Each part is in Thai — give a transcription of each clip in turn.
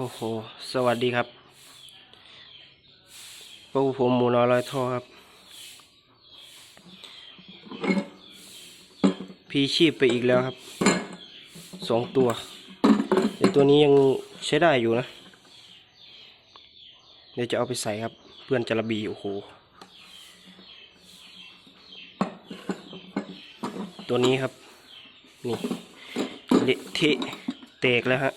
โอ้โห สวัสดีครับพวกผมหมูน้อยลอยท่อครับ พีชีพไปอีกแล้วครับ สองตัวแต่ตัวนี้ยังใช้ได้อยู่นะ เดี๋ยวจะเอาไปใส่ครับ เพื่อนจระบี โอ้โห ตัวนี้ครับ นี่เละเทะเตกแล้วฮะ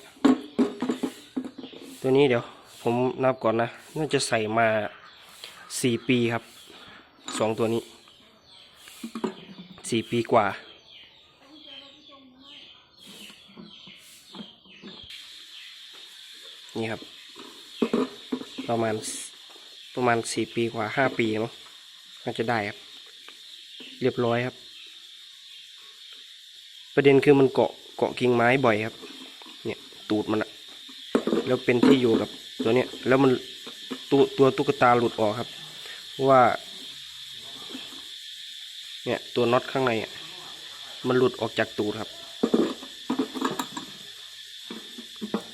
ตัวนี้เดี๋ยวผมนับก่อนนะ น่าจะใส่มาสี่ปีครับสองตัวนี้สี่ปีกว่า นี่ครับ ประมาณประมาณสี่ปีกว่าห้าปีมั้งน่าจะได้ครับ เรียบร้อยครับ ประเด็นคือมันเกาะเกาะกิ่งไม้บ่อยครับ เนี่ยตูดมันอะ แล้วเป็นที่อยู่กับตัวเนี้ยแล้วมันตัวตัวตุ๊กตาหลุดออกครับว่า เนี่ยตัวน็อตข้างในอะมันหลุดออกจากตูดครับ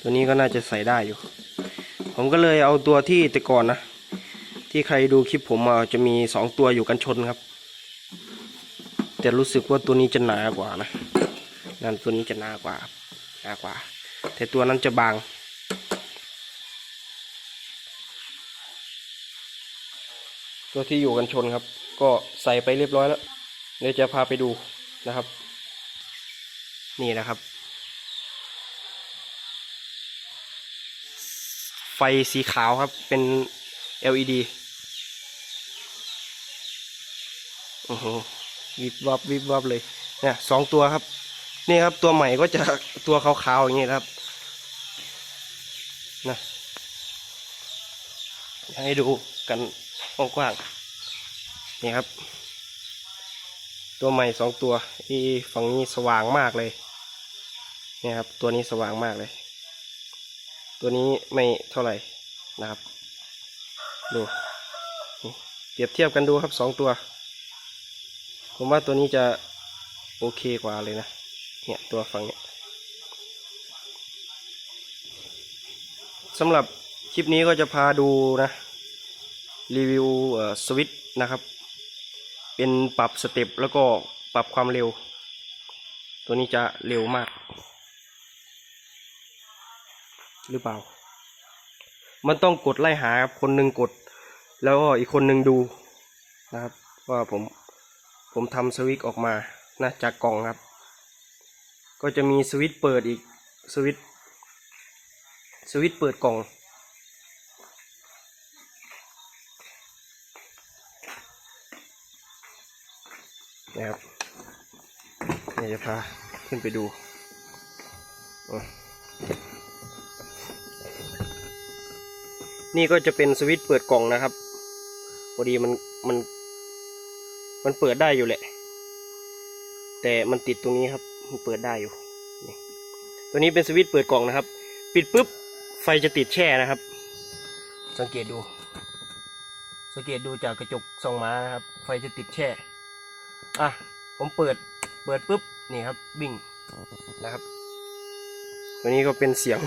ตัวนี้ก็น่าจะใส่ได้อยู่ ผมก็เลยเอาตัวที่แต่ก่อนนะ ที่ใครดูคลิปผมมาจะมีสองตัวอยู่กันชนครับ แต่รู้สึกว่าตัวนี้จะหนากว่านะนั่นตัวนี้จะหนากว่าหนากว่า แต่ตัวนั้นจะบาง ตัวที่อยู่กันชนครับ ก็ใส่ไปเรียบร้อยแล้วเดี๋ยวจะพาไปดูนะครับ นี่นะครับ ไฟสีขาวครับเป็น LED โอ้โหวิบวับวิบวับเลยเนี่ยสองตัวครับ นี่ครับตัวใหม่ก็จะตัวขาวๆอย่างนี้ครับนะให้ดูกันกว้างๆ นี่ครับ ตัวใหม่สองตัวที่ฝั่งนี้สว่างมากเลยนี่ครับ ตัวนี้สว่างมากเลย ตัวนี้ไม่เท่าไหร่นะครับดูเปรียบเทียบกันดูครับสองตัว ผมว่าตัวนี้จะโอเคกว่าเลยนะเนี่ยตัวฝั่งเนี้ยสำหรับคลิปนี้ก็จะพาดูนะ รีวิวสวิตช์นะครับ เป็นปรับสเต็ปแล้วก็ปรับความเร็ว ตัวนี้จะเร็วมาก หรือเปล่า มันต้องกดไล่หาครับคนหนึ่งกด แล้วก็อีกคนหนึ่งดูนะครับว่าผมผมทำสวิตช์ออกมานะจากกล่องครับ ก็จะมีสวิตช์เปิดอีกสวิตช์สวิตช์เปิดกล่อง นะครับเดี๋ยจะพาขึ้นไปดูนี่ก็จะเป็นสวิตช์เปิดกล่องนะครับพอดีมันมันมันเปิดได้อยู่แหละ แต่มันติดตรงนี้ครับ มันเปิดได้อยู่ตัวนี้เป็นสวิตช์เปิดกล่องนะครับ ปิดปุ๊บไฟจะติดแช่นะครับ สังเกตดู สังเกตดูจากกระจกส่องมานะครับ ไฟจะติดแช่ อะผมเปิดเปิดปุ๊บนี่ครับวิ่งนะครับ ตัวนี้ก็เป็นเสียง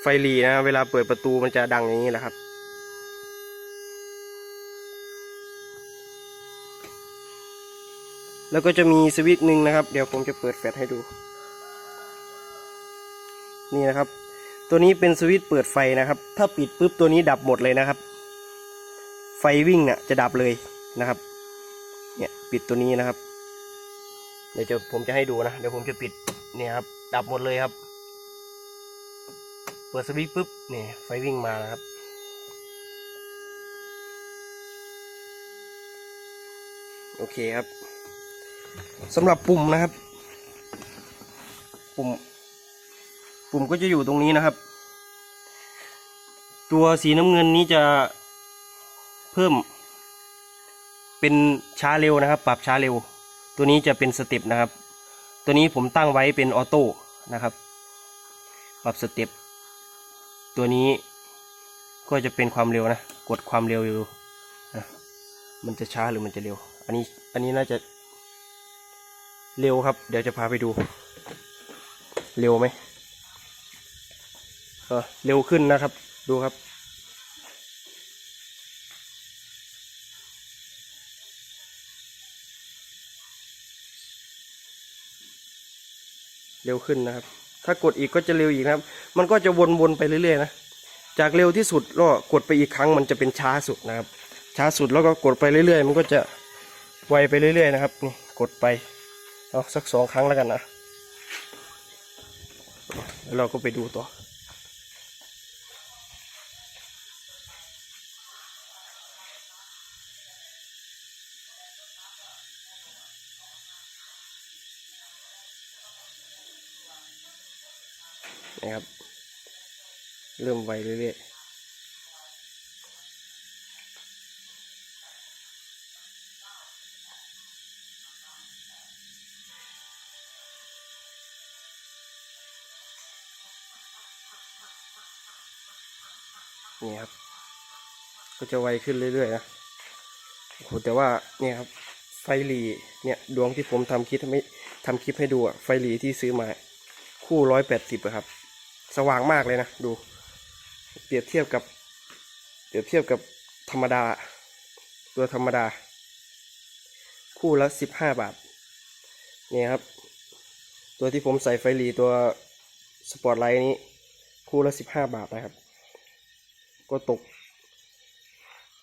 ไฟรีนะ เวลาเปิดประตูมันจะดังอย่างนี้แหละครับ แล้วก็จะมีสวิตช์หนึ่งนะครับ เดี๋ยวผมจะเปิดแฟลชให้ดู นี่นะครับ ตัวนี้เป็นสวิตช์เปิดไฟนะครับ ถ้าปิดปุ๊บตัวนี้ดับหมดเลยนะครับ ไฟวิ่งเนี่ยจะดับเลยนะครับ ปิดตัวนี้นะครับ เดี๋ยวจะผมจะให้ดูนะ เดี๋ยวผมจะปิดเนี่ยครับ ดับหมดเลยครับ เปิดสวิตช์ปุ๊บเนี่ยไฟวิ่งมานะครับโอเคครับสำหรับปุ่มนะครับ ปุ่ม ปุ่มก็จะอยู่ตรงนี้นะครับ ตัวสีน้ำเงินนี้จะเพิ่ม เป็นช้าเร็วนะครับ ปรับช้าเร็ว ตัวนี้จะเป็นสเต็ปนะครับ ตัวนี้ผมตั้งไว้เป็นออโต้นะครับ ปรับสเต็ปตัวนี้ก็จะเป็นความเร็วนะ กดความเร็วอยู่นะมันจะช้าหรือมันจะเร็ว อันนี้อันนี้น่าจะเร็วครับ เดี๋ยวจะพาไปดู เร็วไหมเออเร็วขึ้นนะครับ ดูครับ ร็วขึ้นนะครับ ถ้ากดอีกก็จะเร็วอีกนะครับ มันก็จะวนๆไปเรื่อยๆนะจากเร็วที่สุดก็กดไปอีกครั้งมันจะเป็นช้าสุดนะครับ ช้าสุดแล้วก็กดไปเรื่อยๆ มันก็จะไวไปเรื่อยๆนะครับนี่กดไปเอาสักสองครั้งแล้วกันนะแล้วเราก็ไปดูต่อ นะครับ เริ่มไวเรื่อยๆนี่ครับ ก็จะไวขึ้นเรื่อยๆนะโอ้โหแต่ว่าเนี่ยครับ ไฟหลีเนี่ยดวงที่ผมทำคลิปให้ทำคลิปให้ดูอะไฟหลีที่ซื้อมา คู่ร้อยแปดสิบครับ สว่างมากเลยนะ ดู เปรียบเทียบกับ เปรียบเทียบกับธรรมดา ตัวธรรมดา คู่ละสิบห้าบาท นี่ครับ ตัวที่ผมใส่ไฟหลีตัวสปอตไลท์นี้ คู่ละสิบห้าบาทนะครับ ก็ตก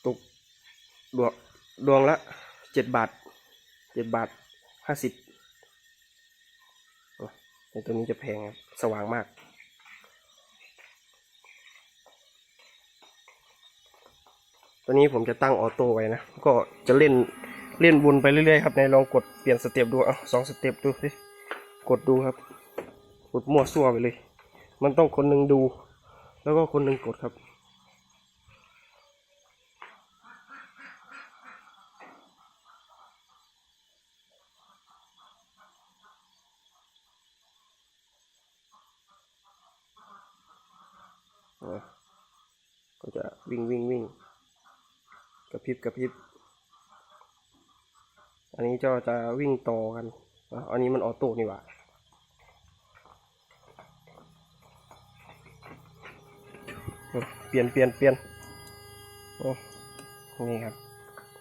ตกดวงดวงละเจ็ดบาทเจ็ดบาทห้าสิบในตัวนี้จะแพงครับ สว่างมาก ตัวนี้ผมจะตั้งออโต้ไว้นะ ก็จะเล่นเล่นวนไปเรื่อยๆครับในลองกดเปลี่ยนสเต็ปดูเอาสองสเต็ปดูสิกดดูครับ กดมั่วซั่วไปเลย มันต้องคนหนึ่งดู แล้วก็คนหนึ่งกดครับ ก็จะวิ่งวิ่งวิ่ง กระพริบกระพริบ อันนี้ก็จะวิ่งต่อกัน อันนี้มันออโต้นี่หว่าอะเปลี่ยนเปลี่ยนเปลี่ยนนี่ครับ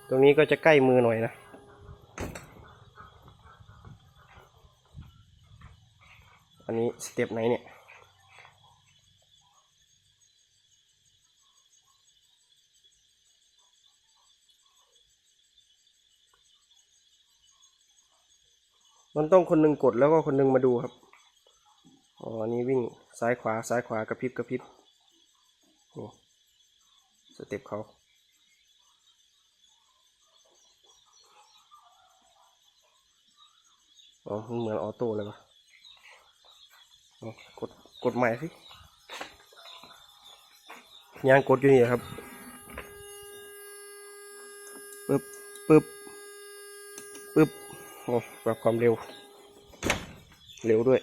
ตรงนี้ก็จะใกล้มือหน่อยนะ อันนี้สเต็ปไหนเนี่ย มันต้องคนหนึ่งกดแล้วก็คนหนึ่งมาดูครับ อ๋อนนี้วิ่งซ้ายขวาซ้ายขวากระพริบกระพริบ นี่สเต็ปเขาอ๋อมันเหมือนออโต้เลยวะกด กดใหม่สิยางกดอยู่นี่ครับปึ๊บปึ๊บปึ๊บ โอ้ปรับความเร็ว เร็วด้วย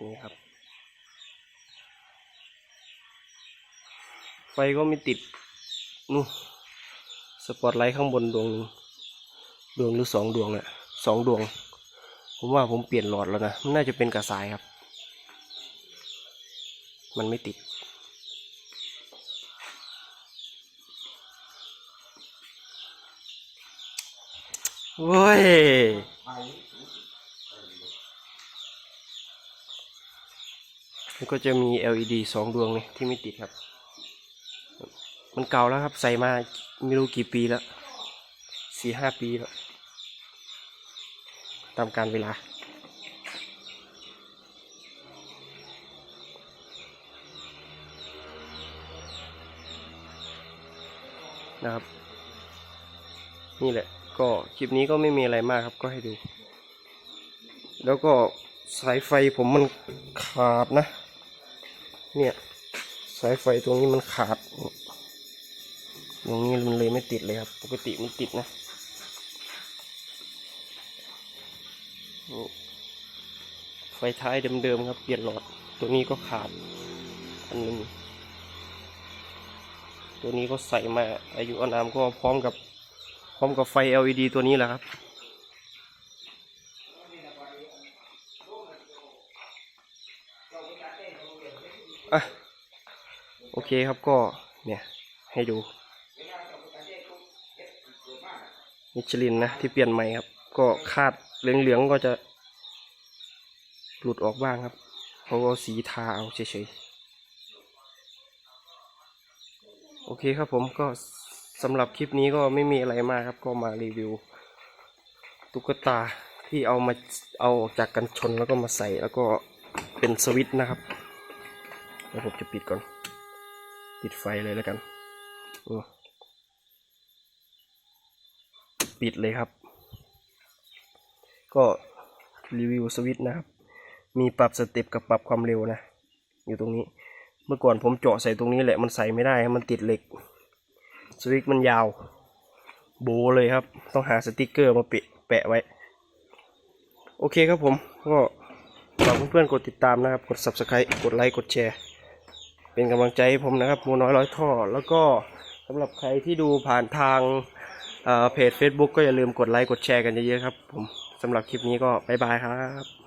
นี่ครับ ไฟก็ไม่ติดนู่นสปอตไลท์ข้างบนดวงหนึ่งดวงหรือสองดวงเนี่ยสองดวง ผมว่าผมเปลี่ยนหลอดแล้วนะ มันน่าจะเป็นกระสายครับ มันไม่ติด โว้ย มันก็จะมี LED สองดวงนี่ที่ไม่ติดครับ มันเก่าแล้วครับ ใส่มาไม่รู้กี่ปีแล้ว สี่ห้าปีแล้วามการเวลา นะครับ นี่แหละ ก็คลิปนี้ก็ไม่มีอะไรมากครับก็ให้ดู แล้วก็สายไฟผมมันขาดนะ เนี่ย สายไฟตรงนี้มันขาดตรงนี้มันเลยไม่ติดเลยครับ ปกติมันติดนะ ไฟท้ายเดิมๆครับ เปลี่ยนหลอด ตัวนี้ก็ขาด อันหนึง ตัวนี้ก็ใส่มาอายุอานามก็พร้อมกับ พร้อมกับไฟ LED ตัวนี้แหละครับ อะ โอเคครับก็เนี่ยให้ดูมิชลินนะที่เปลี่ยนใหม่ครับ ก็คาดเหลืองๆก็จะ หลุดออกบ้างครับเพราะว่าสีทาเอาเฉยๆ โอเคครับผมก็สำหรับคลิปนี้ก็ไม่มีอะไรมากครับ ก็มารีวิว ตุ๊กตาที่เอามาเอาออกจากกันชนแล้วก็มาใส่แล้วก็เป็นสวิตช์นะครับเดี๋ยวผมจะปิดก่อน ปิดไฟเลยแล้วกันปิดเลยครับ ก็รีวิวสวิตช์นะครับ มีปรับสเต็ปกับปรับความเร็วนะ อยู่ตรงนี้ เมื่อก่อนผมเจาะใส่ตรงนี้แหละมันใส่ไม่ได้มันติดเหล็ก สวิตช์มันยาว โบเลยครับ ต้องหาสติกเกอร์มาแปะแปะไว้ โอเคครับผม ก็ฝากเพื่อนๆกดติดตามนะครับ กด subscribe กดไลค์ กดแชร์ เป็นกำลังใจให้ผมนะครับมูน้อยร้อยท่อ แล้วก็สำหรับใครที่ดูผ่านทางเอ่อเพจ Facebook ก็อย่าลืมกดไลค์ กดแชร์กันเยอะๆครับผมสำหรับคลิปนี้ก็บ๊ายบายครับ